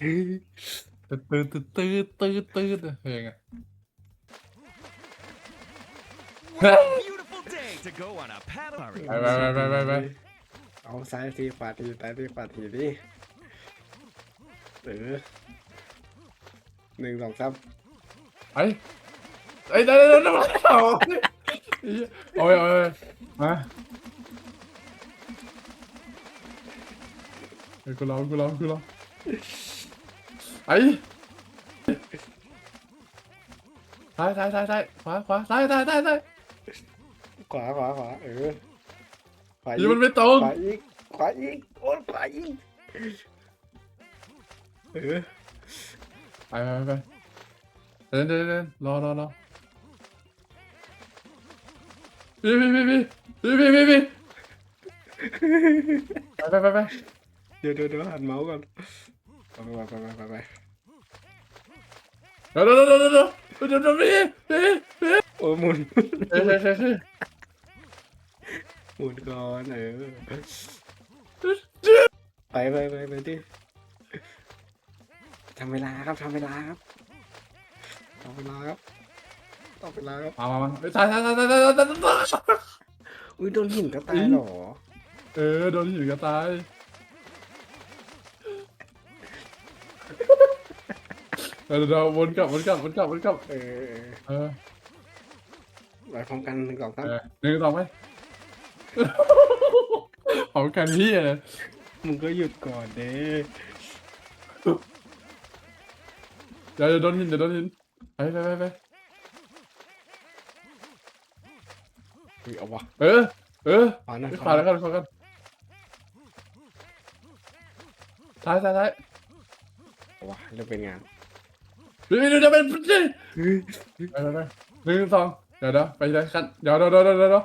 ตื้อตื้อตื้อตื้อตื้อตื้อเพลงอะ Beautiful day to go on a paddle. ไปไปไปไปไปไปเอาซ้ายทีขวาทีซ้ายทีขวาทีดิเออหนึ่งสองสามไปไอ้ยเดี๋ยวเดี๋ยวเดี๋ยวเอาเอาเอาไปมาเฮ้กูรอกูรอกูรอไอ้ซ้ายซ้ายซ้ายซ้ายขวาขวาซ้ายซ้ายซ้ายซ้ายขวาขวาขวาเออขวาอีนี่กมันไม่ตรงขวาอีกขวาอีกโอ้ยขวาอีกเออไปไปไปไปเดินเดินเดินรอรอรอพี่พี่พี่พี่พี่พี่พี่พี่ไปไปไปไปเดี๋ยวเดี๋ยวเดี๋ยวหันเมาส์ก่อน ไปไปไปไปไปไปเดี๋ยวเดี๋ยวเดี๋ยวเดี๋ยวเดี๋ยวเดี๋ยวเดี๋ยวพี่พี่พี่โอ้ยหมุนเฮ้ยเฮ้ยเฮ้ยเฮ้ยหมุนก่อนเออไปไปไปไปดิทำเวลาครับทำเวลาครับทำเวลาครับทำเวลาครับมามามาตายตายตายตายตายตายตายอุ้ยโดนหินก็ตายเหรอ เออโดนหินก็ตาย เดี๋ยวเดี๋ยววนกลับวนกลับวนกลับวนกลับเออเออไปพร้อมกันหนึ่งสองสามเออหนึ่งสองไปของกันพี่อะไรมึงก็หยุดก่อนเด้เดี๋ยวเดี๋ยวโดนหินเดี๋ยวโดนหินไปไปไปไปอุ้ยเอาวะเออเออขวาหน่อยไปขวาแล้วกันขวากันซ้ายซ้ายซ้ายเอาวะเริ่มเป็นงาน เดี๋ยวเดี๋ยวเดี๋ยวไปไปไปไปหนึ่งสองเดี๋ยวเดี๋ยวไปเลยขั้นเดี๋ยวเดี๋ยวเดี๋ยวเดี๋ยวเดี๋ยวเดี๋ยว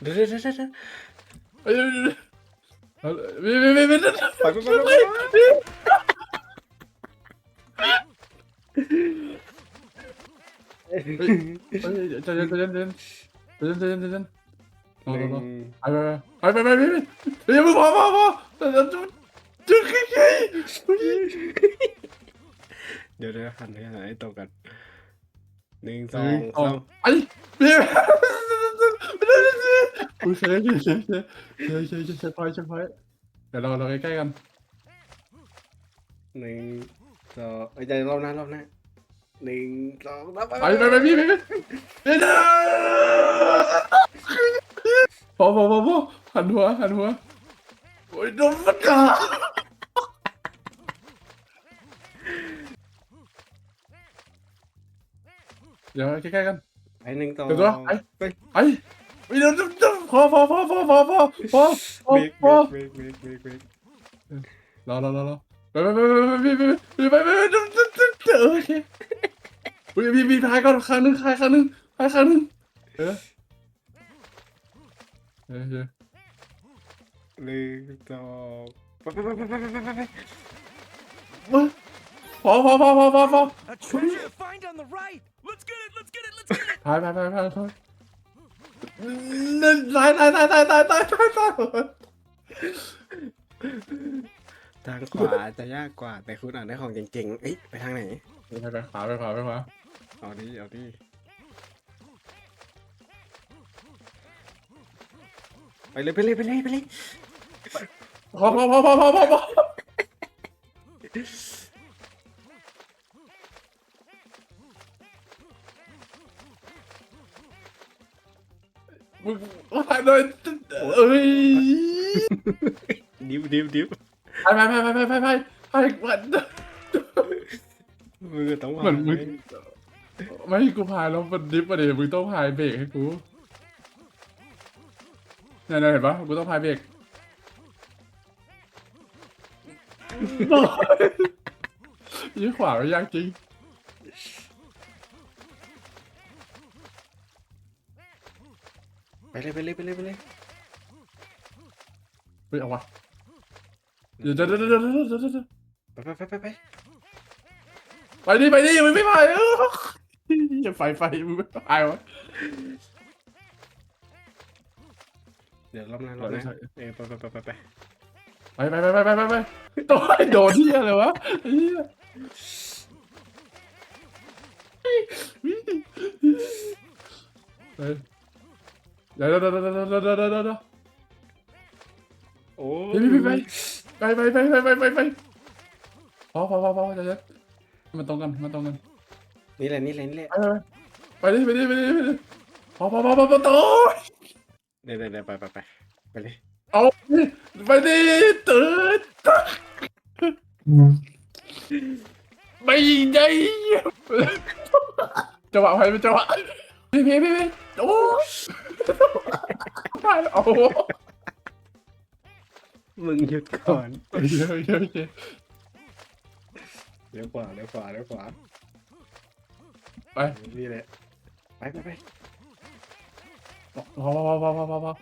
เดี๋ยวเดี๋ยวเดี๋ยวเอ้ยวิววิววิววิวไปไปไปไปเฮ้ยใจเย็นใจเย็นใจเย็นใจเย็นใจเย็นใจเย็นรอหรอนึ่งรอไปไปไปไปไปไปไปอย่า เดี๋ยวเดี๋ยวหันไปหาไอ้ตรงกันหนึ่งสองสองอันเบี้ยเฉยเชยเชยเชยเชยเชยเชฟพอยเชฟพอยเดี๋ยวเราเราใกล้ๆกันหนึ่งสองไอ้ใจรอบหน้ารอบหน้าหนึ่งสองไปไปไปพี่ไปไปพอพอพอพอหันหัวหันหัวโอ้ยโดนฟันขา เดี๋ยวใกล้ๆกันไปหนึ่งสองเดี๋ยวตัวไปไปไอ้ไปเดี๋ยวเดี๋ยวเดี๋ยวพอพอพอพอพอพอพอพอเบรกพอเบรกเบรกเบรกเบรกรอรอรอรอไปไปไปไปไปไปไปไปไปเดี๋ยวเดี๋ยวเดี๋ยวเดี๋ยวโอเคพี่พี่พี่พายก่อนครั้งหนึงพายครั้งหนึงพายครั้งหนึงเออเออเออหนึ่งสองไปไปไปไปไปไปไปไปพอพอพอพอพอพอ A treasure to find on the right. Let's get it. Let's get it. Let's get it. พายพายพายพายพายนั่นตายตายตายตายตายตายตายตายทางขวาจะยากกว่าแต่คุณอ่านได้ของเจ๋งๆเอ้ยไปทางไหนไปไปขวาไปขวาไปขวาเอาดิเอาดิไปเลยไปเลยไปเลยไปเลยพอพอพอพอพอพอ มึงพายเลยเอ้ยดิวดิวดิวพายพายพายพายพายพายพายพายเหมือนมือต้องเหมือนมึงไม่กูพายแล้วมันดิฟมาเดี๋ยวมึงต้องพายเบรกให้กูเนี่ยเห็นปะกูต้องพายเบรกยี่ขวาไม่ยากจริง เลยไปเลยไปเลยไปเลยเฮ้ยเอาวะเดี๋ยวเดี๋ยวเดี๋ยวเดี๋ยวเดี๋ยวเดี๋ยวเดี๋ยวไปไปไปไปไปไปดิไปดิมึงไม่พายเอออย่าไฟไฟมึงไม่พายวะเดี๋ยวรอบหน้ารอบหน้าเออไปไปไปไปไปไปไปไปไปไปไปไปโดนโดนที่อะไรวะไอ้เหี้ยไป เดี๋ยวเดี๋ยวเดี๋ยวเดี๋ยวเดี๋ยวเดี๋ยวเดี๋ยวเดี๋ยวโอ้พี่พี่พี่ไปไปไปไปไปไปไปไปพอพอพอพอใจเย็นมันตรงกันมันตรงกันนี่แหละนี่แหละนี่แหละไปไปไปดิไปดิไปดิไปดิพอพอพอพอพอโตเดี๋ยวเดี๋ยวเดี๋ยวไปไปไปไปเลยเอาดิไปดิตื่นไม่ได้จังหวะไปเป็นจังหวะพี่พี่พี่พี่โอ้ตายแล้ว โอ้โหมึงหยุดก่อนโอเคโอเคโอเคเลี้ยวขวาเลี้ยวขวาเลี้ยวขวาไปนี่แหละไปไปไปพอพอพอพอพอพอพอ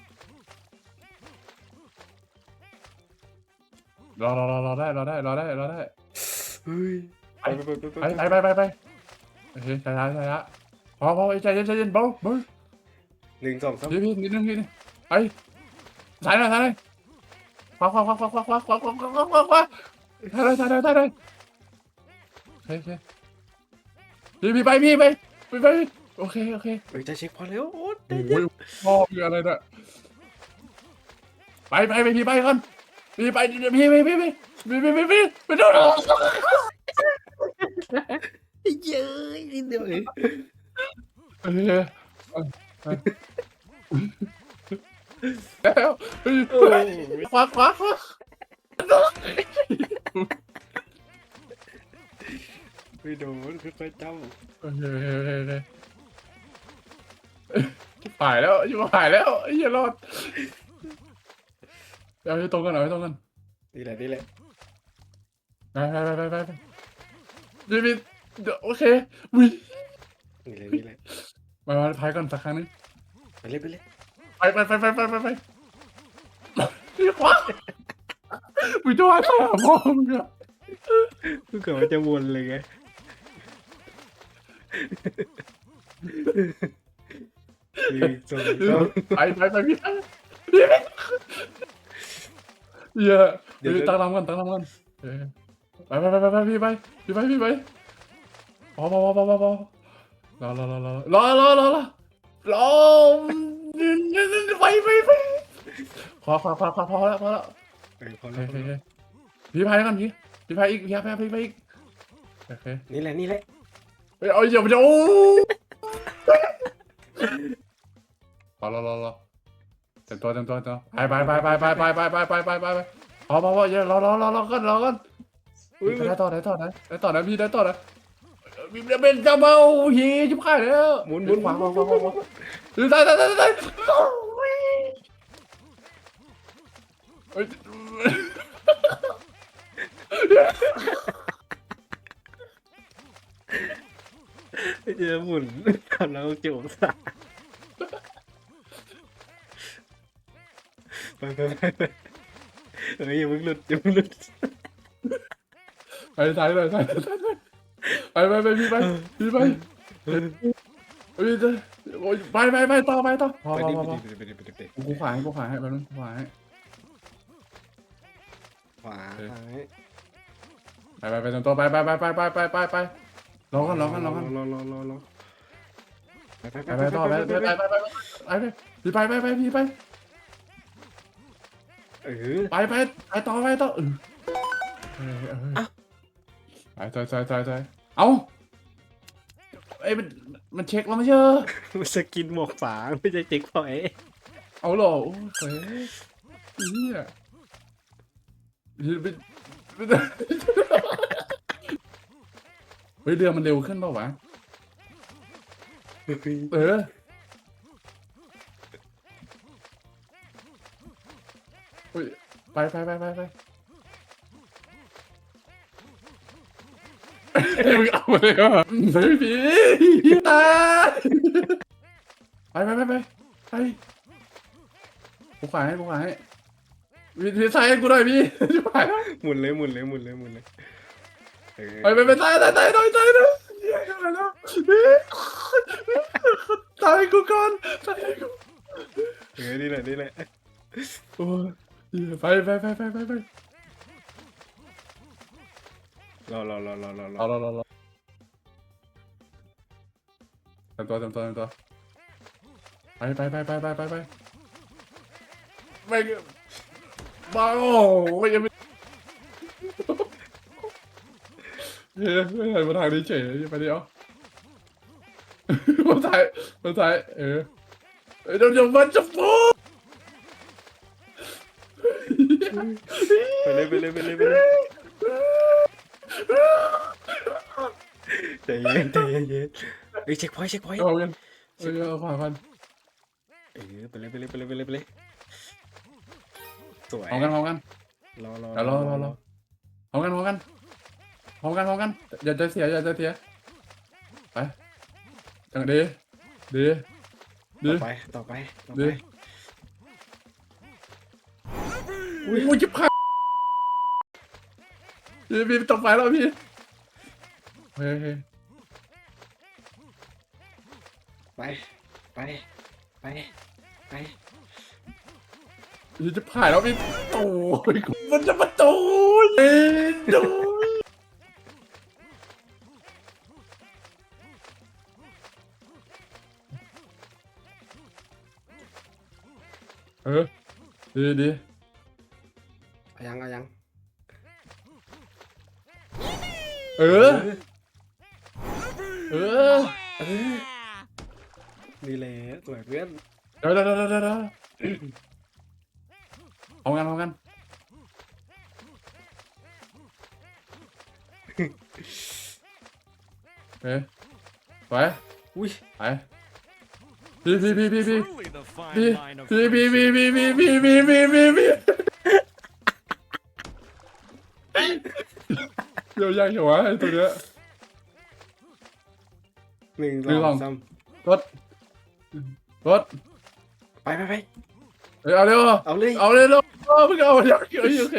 รอรอรอรอได้รอได้รอได้รอได้เฮ้ยไปไปไปไปไปไปไปไปโอเคช้าช้าช้าช้าพอพอใจเย็นใจเย็นเบาเบาหนึ่งสองสามพี่พี่นิดนึงนิดนึง ไปซ้ายหน่อยซ้ายหน่อยขวาขวาขวาขวาขวาขวาขวาขวาขวาขวาขวาขวาซ้ายหน่อยซ้ายหน่อยซ้ายหน่อยโอเคโอเคพี่พี่ไปพี่ไปไปไปโอเคโอเคเฮ้ยจะเช็คพอแล้วโอ้โอ้ยพ่อมีอะไรเนี่ยไปไปไปพี่ไปก่อนพี่ไปพี่พี่พี่พี่พี่พี่พี่พี่ไปโดนเย้ยนิดเดียวเอง เออแล้วโอ้ยขวาขวาขวาไม่โดนค่อยๆจ้โอเคโอเคโอเคโอเคชิบหายแล้วชิบหายแล้วไอ้เหี้ยรอดเอาให้ตรงกันเอาให้ตรงกันำนี่แหละนี่แหละไปไปไปไปไปไปพี่พี่เดี๋ยวโอเควินี่แหละนี่แหละมามาพายก่อนสักครั้งนึงไปเลยไปเลย ไปไปไปไปไปไปไปพี่ขวาวิจารณ์หาพ่อมึงอะกูเกิดว่าจะวนเลยไงหนึ่งสองสามไปไปไปพี่พี่เหี้ยเดี๋ยวตั้งลำกันตั้งลำกันเออไปไปไปไปไปพี่ไปพี่ไปพี่ไปพอพอพอพอพอพอรอรอรอรอรอรอรอ รอรอไปไปไปพอพอพอพอพอแล้วพอแล้วเออพอโอแล้วเคโอเคพี่พายกันพี่พี่พายอีกพี่พายพี่พายอีกโอเคนี่แหละนี่แหละเฮ้ยเอาอย่าไปโอ้พอรอรอรอเต็มตัวเต็มตัวเต็มตัวไปไปไปไปไปไปไปไปไปไปไปพอพอพออย่ารอรอรอรอกันรอกันอุ้ยได้ต่อได้ต่อได้ได้ต่อได้พี่ได้ต่อได้มี เป็นเจ้าเมาเฮียชิบหายแล้วหมุนหมุนขวาขวาขวาขวาขวาได้ได้ได้ได้เฮ้ยเจอหมุนทำแล้วจุกสาไปไปไปไปเฮ้ยอย่ามึงหลุดอย่ามึงหลุดไปซ้ายเลยซ้ายซ้าย ไปไปไปพี่ไปพี่ไปเออเฮ้ยโอ้ยไปไปไปต่อไปต่อพอไปพอดิพอไปพอดิไปดิไปดิไปดิกูขวาให้กูขวาให้แป๊บนึงกูขวาให้ขวาซ้ายไปไปไปตรงตัวไปไปไปไปไปไปไปไปรอกันรอกันรอกันรอรอรอรอไปไปไปไปต่อไปไปไปไปไปไปพี่ไปไปไปพี่ไปเออไปไปไปต่อไปต่อเออเออเออไปต่อต่อต่อต่อ เอาไอ้มันมันเช็คแล้วไม่ใช่เหรอสกินหมวกฝาไม่ใช่เจ๊กพอย เอาเหรอโอ้ยเฮ้ยเฮียเฮ้ยเรือมันเร็วขึ้นเปล่าวะ เอออุ้ย ไปไปไปไปไป มึงเอาเลยอะเฮ้ยพี่ตายไปไปไปไปไปกูขวาให้กูขวาให้พี่พี่ซ้ายให้กูหน่อยพี่ชิบหายแล้วหมุนเลยหมุนเลยหมุนเลยหมุนเลยเออไปไปไปซ้ายซ้ายซ้ายหน่อยซ้ายหน่อยเหี้ยชิบหายแล้วพี่ซ้ายให้กูก่อนซ้ายให้กูเออนี่แหละนี่แหละโอ้ยไปไปไปไปไปไป รอรอรอรอรอรรออรอรอรอเต็มตัวเต็มตัวเต็มตัวไปไปไปไปไปไปไปไม่บ้าโอ้ยยังไม่เฮ้ยไม่ไหนมาทางนี้เฉยไปเดียวมาถ่ายมาถ่ายเออเดี๋ยวเดี๋ยวมันจะฟูไปเลยไปเลยไปเลยไปเลย ใจเย็นใจเย็นเฮ้ยเช็คพอยต์เช็คพอยต์เอากันเออเอาผ่านผ่านเออไปเลยไปเลยไปเลยไปเลยไปเลยสวยเอากันเอากันรอรอเดี๋ยวรอรอรอเอากันเอากันเอากันเอากันอย่าใจเสียอย่าใจเสียไปจังดีดีดีต่อไปต่อไปต่อดีไปอุ้ยอุ้ยจิบขาดพี่พี่ตกไปแล้วพี่เฮ้ย ไป ไป ไป ไปพี่จะผ่านแล้วพี่โอ้ยมันจะมาโตยเอ็นดูเออดีดีเอายังเอายัง เออ เออ เออ ดีเลยสวยเพื่อนเดี๋ยวเดี๋ยวเดี๋ยวเดี๋ยวเดี๋ยวเอากันเอากันเอ๊ะไปอุ้ยไปพี่พี่พี่พี่พี่ Truly the fine พี่ line of พี่พี่พี่ friendship. พี่พี่พี่พี่พี่พี่พี่เดี๋ยวยากเหรอวะไอ้ตัวเนี้ยหนึ่งหนึ่งสสอองงสามรถ รถไปไปไปเอ้ยเอาเร็วเอาเลยเอาเลยเร็วเอาไม่เอาเดี๋ยวโอเคโอเค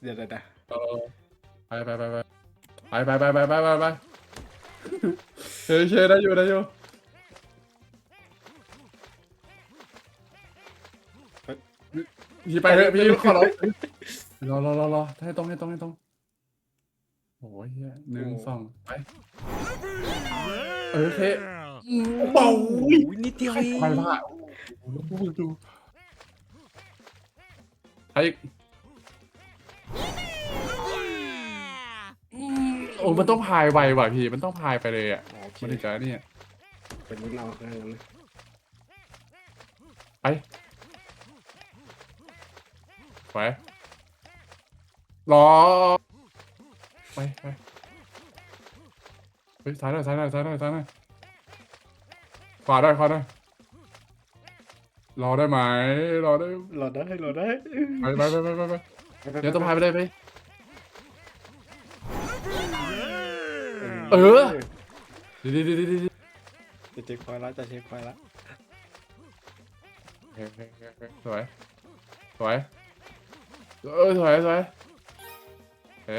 เดี๋ยวเดี๋ยวเดี๋ยวเออไปไปไปไปไปไปไปไปไปไปไปเฮ้ยเชยได้อยู่ได้อยู่พี่ไปเถอะพี่ขอร้องรอรอรอรอให้ตรงให้ตรงให้ตรง โอ้ยเหี้ยหนึ่งสองไป เออโอเคเบาโอ้ยนิดเดียวเองไปผ่าโอ้โหดูใครอีกโอ้มันต้องพายไวว่ะพี่ มันต้องพายไปเลยอะโอเคมันถึงจะเนี่ยเป็นรุ่นเอาเรื่องนั้นนะไปไปรอ ไปไปเฮ้ยซ้ายหน่อยซ้ายหน่อยซ้ายหน่อยซ้ายหน่อยขวาได้ขวาได้รอได้ไหมรอได้รอได้รอได้ไปไปไปไปไปไปไปไปเดี๋ยวต้องพายไปเลยไปเออดีดีดีดีดีจะเช็คพอยต์แล้วจะเช็คพอยต์แล้วโอเคโอเคโอเคโอเคสวยสวยเออสวยสวยโอเค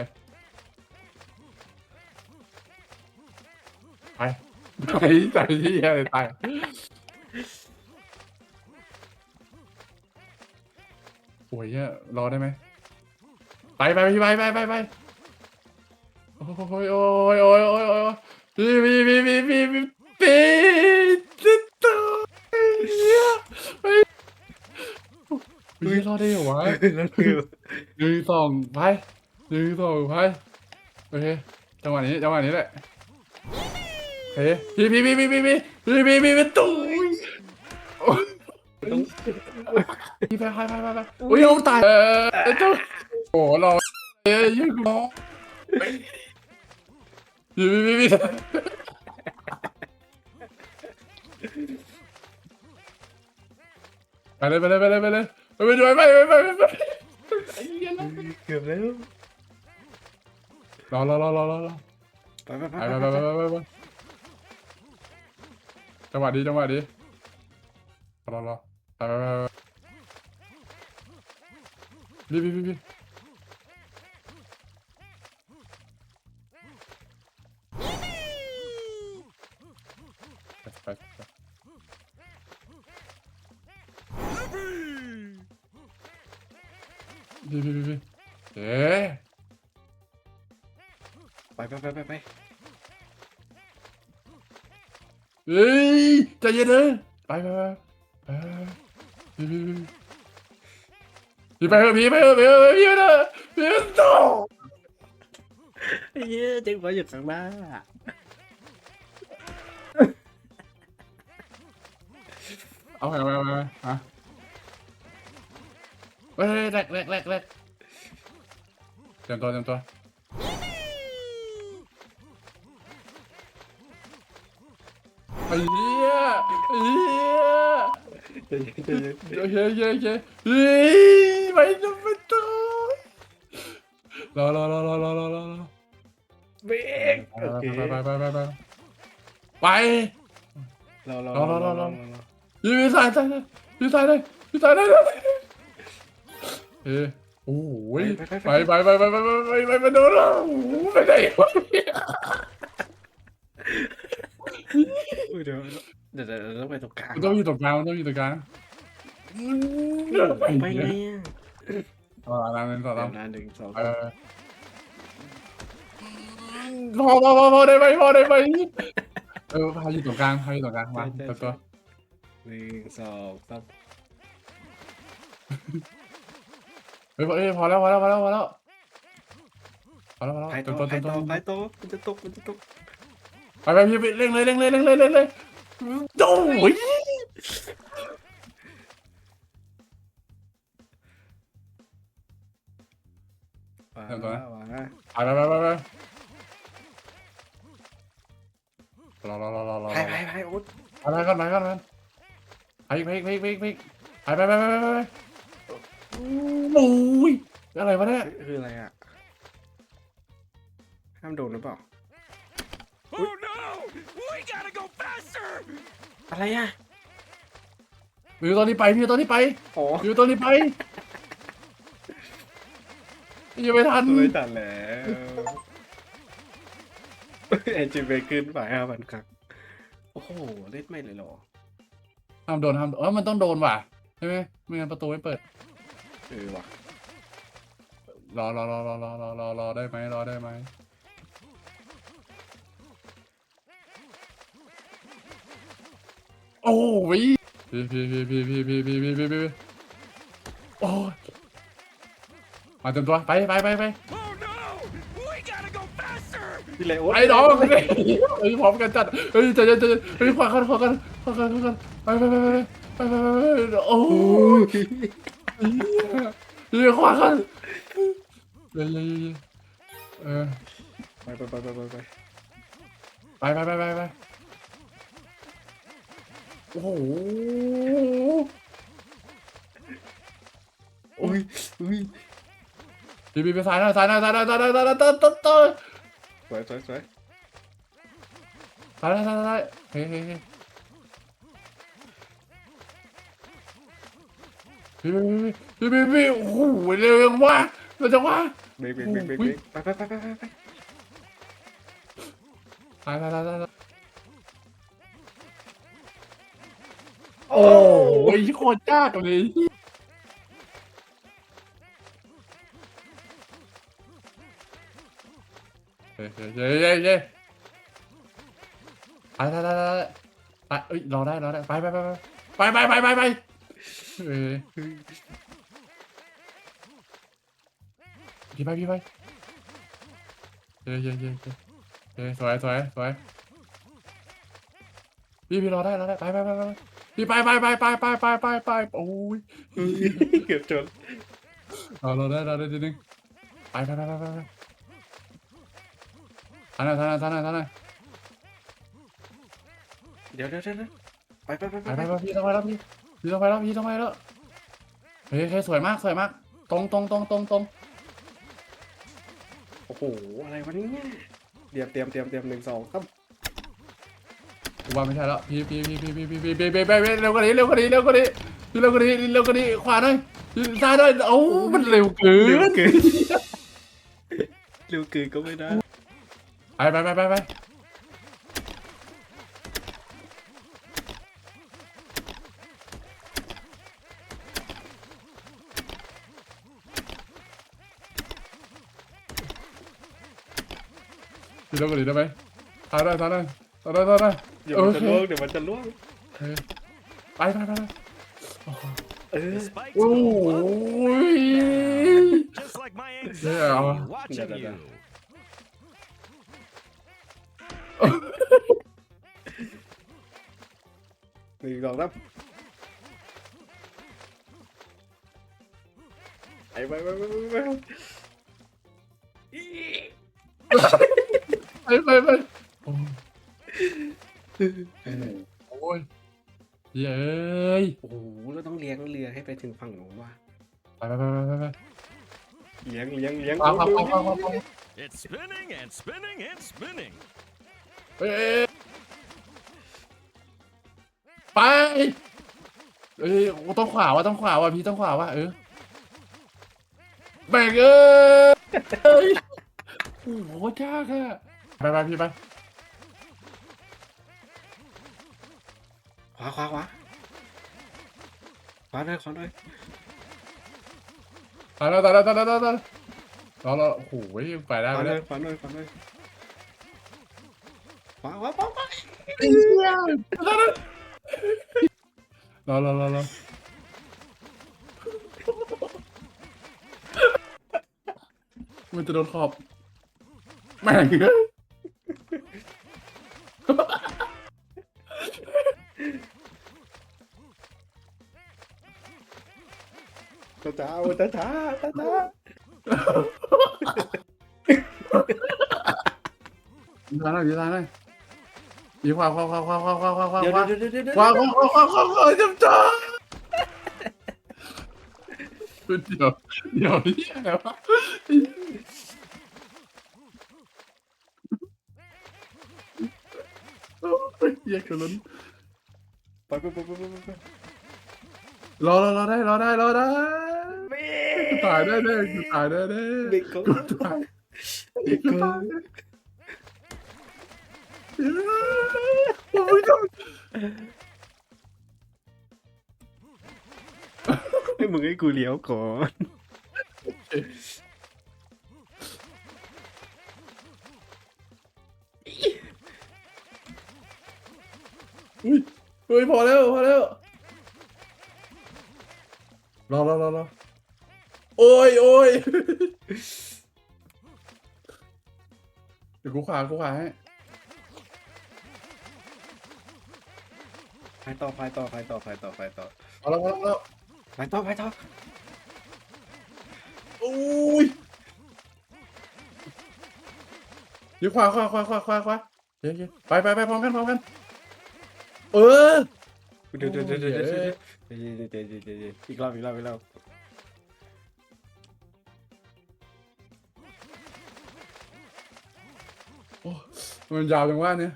ไปไปใส่ที่อะไรตายโอ้ยเนี่ยรอได้ไหมไปไปพี่ไปไปไปไปโอ้ยโอ้ยโอ้ยโอ้ยโอ้ยพี่พี่พี่พี่พี่พี่พี่จะตายเนี่ยเฮ้ยรอได้เหรอวะแล้วคือหนึ่งสองไปหนึ่งสองไปโอเคจังหวะนี้จังหวะนี้แหละ เคพี่พี่พี่พี่พี่พี่พี่พี่พี่พี่ตุ้ยโอ้ยพี่ไปไปไปไปไปโอ้ยเอาตายเออเจ้าโอ้รอเอ้ยยังรอพี่พี่พี่พี่ไปเลยไปเลยไปเลยไปเลยไปไปไปไปไปไปไปเกือบแล้วรอรอรอรอรอรอไปไปไปไปไปไปไปไปไป Tamari, tamari. Olha lá. Vai, vai, vai. Vim, vim, vim, vim. Vem, vem, vem, É! Vai, vai, vai, vai, vai. Ei! ใจเย็นเลยไปไปไปไปพี่พี่พี่พี่ไปเถอะพี่ไปเถอะพี่ไปเถอะพี่ไปเถอะพี่ไปเถอะเย้เจ๊งไว้อยู่ข้างหน้าเอาไปเอาไปเอาไปฮะเฮ้ยแรกแรกแรกแรกเตรียมตัวเตรียมตัว ไอ้เหี้ยไอ้เหี้ยใจเย็นใจเย็นโอเคโอเคโอเคเฮ้ยไปจะไปต่อรอรอรอรอรอรอรอรอเบรกโอเคไปไปไปไปไปไปรอรอรอรอรอรอรอยืนสายสายยืนสายเลยยืนสายเลยเฮ้ยโอ้ยไปไปไปไปไปไปไปไปไปโดนแล้วไปไหนวะอุ้ย เดี๋ยวเดี๋ยวเดี๋ยวเดี๋ยวต้องไปตรงกลางมันต้องอยู่ตรงกลางมันต้องอยู่ตรงกลางไปไงอะต่อตามนั้นต่อเดี๋ตายมวนานหนึ่งสองเออพอพอพอพอได้ไหมพอได้ไหมเออพาอยู่ตรงกลางพาอยู่ตรงกลางมาตัวตัวหนึ่งสองสามเฮ้ยเฮ้ยพอแล้วพอแล้วพอแล้วพอแล้วพอแล้วพอแล้วไปตัวต่อตัวไปตัวต่อไปต่อมันจะตกมันจะตก ไปไปพี่เร่งเลยเร่งเลยเร่งเลยเร่งเลยโอ้ยวางนะ วางนะไปไปไปไปไปรอรอรอรอรอไปไปไปโอ๊ตไปไปก่อนไปก่อนไปไปไปไปไปไปไปไปไปไปไปไปโอ้ยอะไรวะเนี่ยคืออะไรอะห้ามโดนหรือเปล่า Oh no! We gotta go faster! อะไรอะวิวตอนนี้ไปวิวตอนนี้ไปโอ้วิวตอนนี้ไปยังไม่ทันไม่ตัดแล้วเอจิเบขึ้นไปห้าพันครั้งโอ้โหเล่นไม่เลยหรอห้ามโดนห้ามเออมันต้องโดนว่ะใช่ไหมไม่งั้นประตูไม่เปิดเออว่ะรอรอรอรอรอรอรอได้ไหมรอได้ไหม โอ้ยพี่พี่พี่พี่พี่พี่พี่พี่พี่พี่โอ้ยมาเต็มตัวไปไปไปไปพี่เลยโอ๊ตไอ้น้องเฮ้ยพร้อมกันจัดเฮ้ยจเย็นใจเย็นเฮ้ยขวากันขวากันขวากันขวากันไปไปไปไปไปไปไปไปโอ้ยเฮ้ยขวากันเย้เย้เย้เออไปไปไปไปไปไปไปไปไป โอ้โหอุ้ยอุ้ยพี่พี่ไปซ้ายหน่อยซ้ายหน่อยซ้ายหน่อยซ้ายหน่อยซ้ายหน่อยต้นต้นต้นสวยสวยสวยซ้ายหน่อยซ้ายหน่อยซ้ายเฮ้ยเฮ้ยเฮ้ยพี่พี่พี่พี่พี่โอ้โหเร็วยังวะเร็วจังวะเบรกเบรกเบรกเบรกเบรกไปไปไปไปไปไปซ้า โอ้ยโคตรยากเลยเฮ้ยเฮ้ยเฮ้ยเฮ้ยเฮ้ยไปไปไปไปไปเอ้ยรอได้รอได้ไปไปไปไปไปไปไปไปพี่ไปพี่ไปเฮ้ยเฮ้ยเฮ้ยเฮ้ยสวยสวยสวยพี่พี่รอได้รอได้ไปไปไปไป พี่ไปไปไปไปไปไปไปไปโอ้ยเกือบจนรอรอได้รอได้ทีนึงไปไปไปไปไปไปทันหน่อยทันหน่อยทันหน่อยทันหน่อยเดี๋ยวเดี๋ยวเดี๋ยวไปไปไปไปไปไปไปพี่ต้องไปแล้วพี่พี่ต้องไปแล้วพี่ต้องไปแล้วเฮ้ยเฮ้ยสวยมากสวยมาก ตรงตรงตรงตรงตรงโอ้โหอะไรวะเนี่ยเตรียมเตรียมเตรียมเตรียมหนึ่งสองครับ กูว่าไม่ใช่แล้วพี่พี่พี่พี่พี่พี่พี่พี่พี่พี่เร็วกว่านี้เร็วกว่านี้เร็วกว่านี้เร็วกว่านี้เร็วกว่านี้ขวาหน่อยซ้ายหน่อยโอ้มันเร็วเกิเร็วนเกินเร็วเกินก็ไม่ได้ไปไปไปไปไปเร็วกว่านี้ได้ไหมซ้ายหน่อยซ้ายหน่อยซ้ายหน่อยซ้ายหน่อย เดี๋ยวมันจะโอเคล่วงเดี๋ยวมันจะล่วงเออไปไปไปไปโอ้โหเออ The spikes โอ้ go up, ย just like my Yeah. anxiety watching Yeah, yeah, you. หนึ่งสองสามไปไปไปไปไปไปไปไปไป โอ้โอ้ยเย้ยโอ้โหเราต้องเลี้ยงเรือให้ไปถึงฝั่งโน้นว่ะไปไปไปไปไปเลี้ยงเลี้ยงเลี้ยงฟังฟังเร็ฟัวงฟังฟัง It's spinning and spinning and spinning. เอ้ยไปเอ้ยต้องขวาว่ะต้องขวาว่ะพี่ต้องขวาว่ะเออแบกเอ้ยโอ้โหยากอะไปไปพี่ไป ขวาขวาขวาขวาหน่อยขวาหน่อยตายแล้วตายแล้วตายแล้วตายแล้วรอรอโอ้โหไปได้ขไปวาหน่ได้อยขวาหน่อยขวาหน่อยขวาขวาขวาขวารอรอรอรอมันจะโดนขอบแม่งเอ้ย ตาตาโอ้ตาตาตาตายืนทางหน่อยยืนทางหน่อยยืนขวาขวาขวาขวาขวาขวาขวาขวาเดี๋ยวขวาเดี๋ยวเดี๋ยวเดี๋ยวเดี๋ยวขวาขวาขวาขวาขวาขวาจำจ้าเดี๋ยวเดี๋ยวนี่อะไรวะโอ้ยเหี้ยกันล้นไปไปไปไปไปไปรอรอรอได้รอได้รอได้เบ้กู ตายได้แน่กูตายได้แน่เด็กก็กูตายเด็กก็โอ้ยต้องให้มึงให้กูเลี้ยวก่อนอุ้ยเฮ้ยพอแล้วพอแล้วรอรอรอรอ โอ้ยโอ้ยเดี๋ยวกูขวากูขวาให้ ไปต่อไปต่อไปต่อไปต่อไปต่อเอาแล้วเอาแล้วไปต่อไปต่อโอ้ยเดี๋ยวขวาขวาขวาขวาขวาขวาเฮ้ยเฮ้ยไปไปไปพร้อมกันพร้อมกัน เออ เดี๋ยวเดี๋ยวเดี๋ยวเดี๋ยวเดี๋ยวเดี๋ยวเดี๋ยวเดี๋ยวเดี๋ยวเดี๋ยวเดี๋ยวอีกรอบอีกรอบอีกรอบ มันยาวจังว่าเนี่ย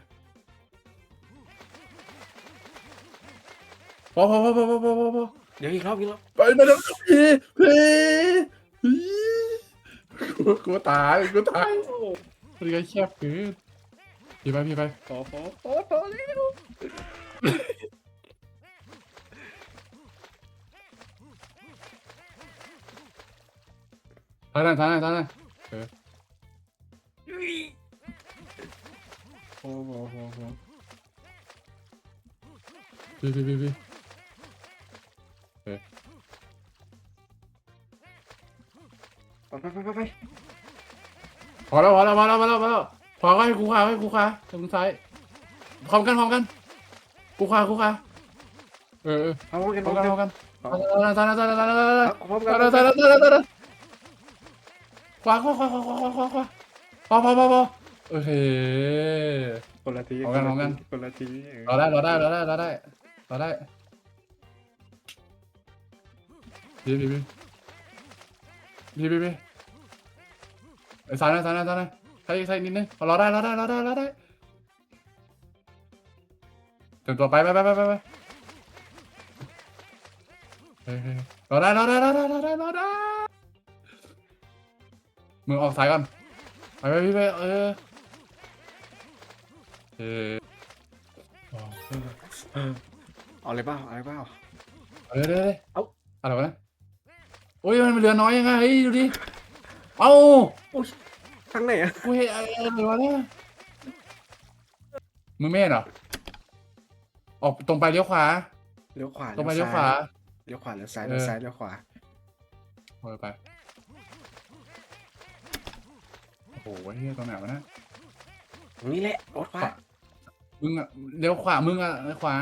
พอพอพอพอพอพอพอเดี๋ยวอีกรอบอีกรอบไปมาแล้วพีพีพีกูตายกูตายมันก็แคบเกินพี่ไปพี่ไปพอพอพอพอเร็วทางไหนทางไหนทางไหน พอพอพอพอพี่พี่พี่พี่ไปไปไปไปไปพอแล้วพอแล้วพอแล้วพอแล้วพอแล้วพอก็ให้กูขาให้กูขาตรงซ้ายพร้อมกันพร้อมกันกูขากูขาเออเออพร้อมกันพพร้ร้ออมมกักันนพร้อมกันตายแล้วตายแล้วตายแล้วตายแล้วตายแล้วพร้อมกัตานยแล้วตายแล้วตายแล้วตายแล้วขวาขวาขวาขวาขวาขวาขวาขวาพอพอพอพอโอเคคนละทีพร้อมกันพร้อมกัน คนละทีรอได้รอได้รอได้รอได้รอได้พี่พี่พี่พี่พี่พี่ไอ้สายหนะสายหนะสายหนะใส่ใส่นิดนึงรอได้รอได้รอได้รอได้เตรียมตัวไปไปไปไปไปไปเฮ้ยเฮ้ยรอได้รอได้รอได้รอได้รอได้มือออกสายก่อนไปไปพี่ไปเออ เอออ๋อเอาเลยเปล่าเอาเลยเปล่าเอาเลยเลยเลยเอ้าอะไรวะเนี่ยโอ้ยมันเหลือน้อยยังไงเฮ้ยดูดิเอ้าทางไหนอะกูเห็นอะไรอะไรวะเนี่ยมึงไม่เห็นเหรอออกตรงไปเลี้ยวขวาเลี้ยวขวาตรงไปเลี้ยวขวาเลี้ยวขวาเลี้ยวซ้ายเออเลี้ยวซ้ายเลี้ยวขวาเออไปโอ้โหเฮียตรงไหนวะเนะตรงนี้แหละรถขวา มึงอะเลี้ยวขวา มึงอะขวา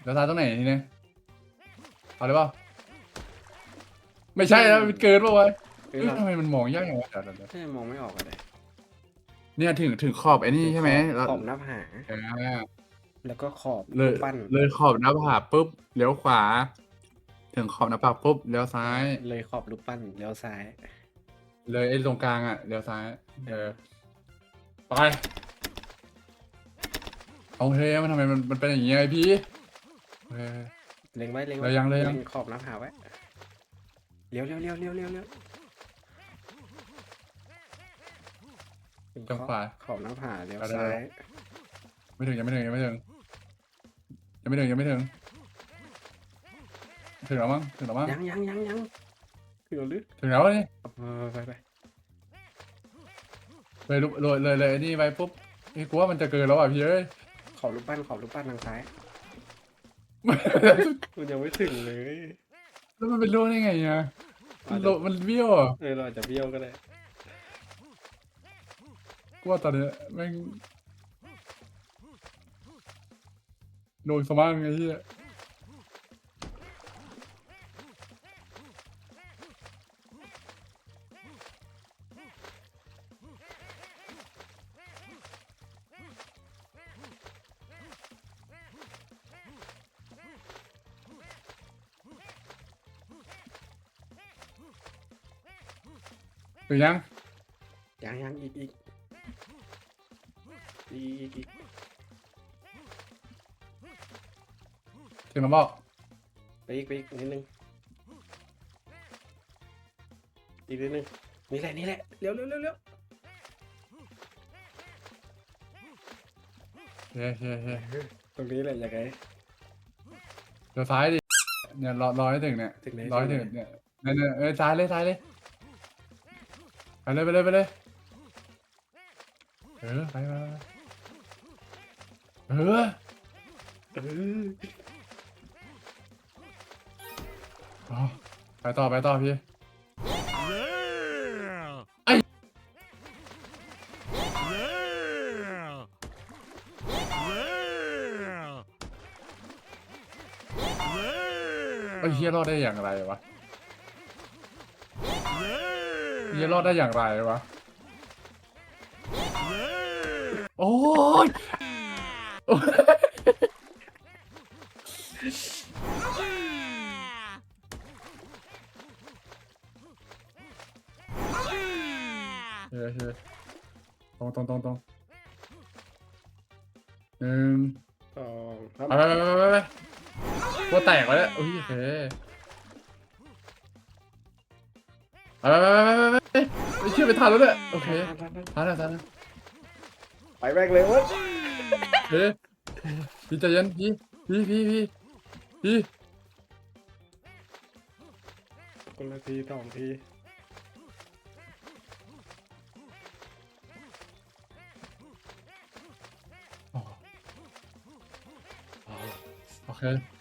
เลี้ยวซ้ายตรงไหนทีเนี้ยเอาเลยเปล่าไม่ใช่แล้วมันเกินป่าวะเอ้เอ้ยยเราทำไมมันมองยากอย่างวะเดี๋ยวเดี๋ยวเดี๋ยวเอ้ยมองไม่ออกอะไรเนี่ยถึงถึงขอบไอ้นี่ใช่ไหมแล้วขอบหน้าผาอ่าแล้วก็ขอบเลยปั้นเลยขอบหน้าผากปุ๊บเลี้ยวขวา ถึงขอบหน้าผากปุ๊บเลี้ยวซ้าย เลยขอบรูปปั้นเลี้ยวซ้าย เลยไอ้ตรงกลางอะเลี้ยวซ้ายเออ ไปเอาเฮ้ยมันทำไมมันมันเป็นอย่างงี้ไงพี่เออเล็งไว้เล็งเราไว้ยังเรายัง ขอบหน้าผาไว้เลี้ยวเลี้ยวเลี้ยวเลี้ยวเลี้ยวเลี้ยวถึตรงขวา ขอบหน้าผาเลี้ยวเอาได้ซ้ายไม่ถึงยังไม่ถึงยังไม่ถึงยังไม่ถึงยังไม่ถึงถึงแล้วมั้งถึงแล้วมั้งยังยังยังยังถึงแล้วหรือถึงแล้วนี่เอาไปไปไป เลยลุเลยเลยเลยไอ้นี่ไปปุ๊บไอ้ยกูว่ามันจะเกินแล้วอะพี่เอ้ยขอบรูปปั้นขอบรูปปั้นทางซ้ายมันยังไม่ถึงเลยแล้วมันเป็นโลได้ไงอะมันโลมันเบี้ยวอะเออเราอาจจะเบี้ยวก็ได้กูว่าตอนเนี้ยแม่งโดนสมั่งไอ้เหี้ย ถึงยังยังยังอีกอีกอีกอีกอีกถึงแล้วบอกไปอีกไปอีกนิดนึงอีกนิดนึงนี่แหละนี่แหละเร็วเร็วเร็วเร็วเฮ้ยเฮ้ยเฮ้ยตรงนี้แหละยังไงเดี๋ยวซ้ายดิเนี่ยรอรอให้ถึงเนี่ยถึงไหนรอให้ถึงถึงไหนเนี่ยเนี่ยเนี่ยเอ้ยซ้ายเลยซ้ายเลย ไปเลยไปเลยไปเลยเออไปไปไปเออเอออ๋อไปต่อไปต่อพี่ Yeah! Ay. Yeah! Yeah! ไอ้ยเฮีย Yeah! รอดได้อย่างไรวะ Yeah! เฮียรอดได้อย่างไรวะ Yeah! โอ้ยเฮ้ยเฮ้ยตรงตรงตรงตรงหนึ่งสองครับไปไปไปไปไปไปตัวแตกไปแล้วอุ้ยโอเคไปไปไปไปไป ไปไปเชื่อไปทันแล้วเนี่ยโอเคทันทันทันทันแล้วทันแล้วไปแบกเลยเวะเฮ้ยพี่ใจเย็นพี่พี่พี่พี่พี่คนละทีสองทีอ๋อโอเค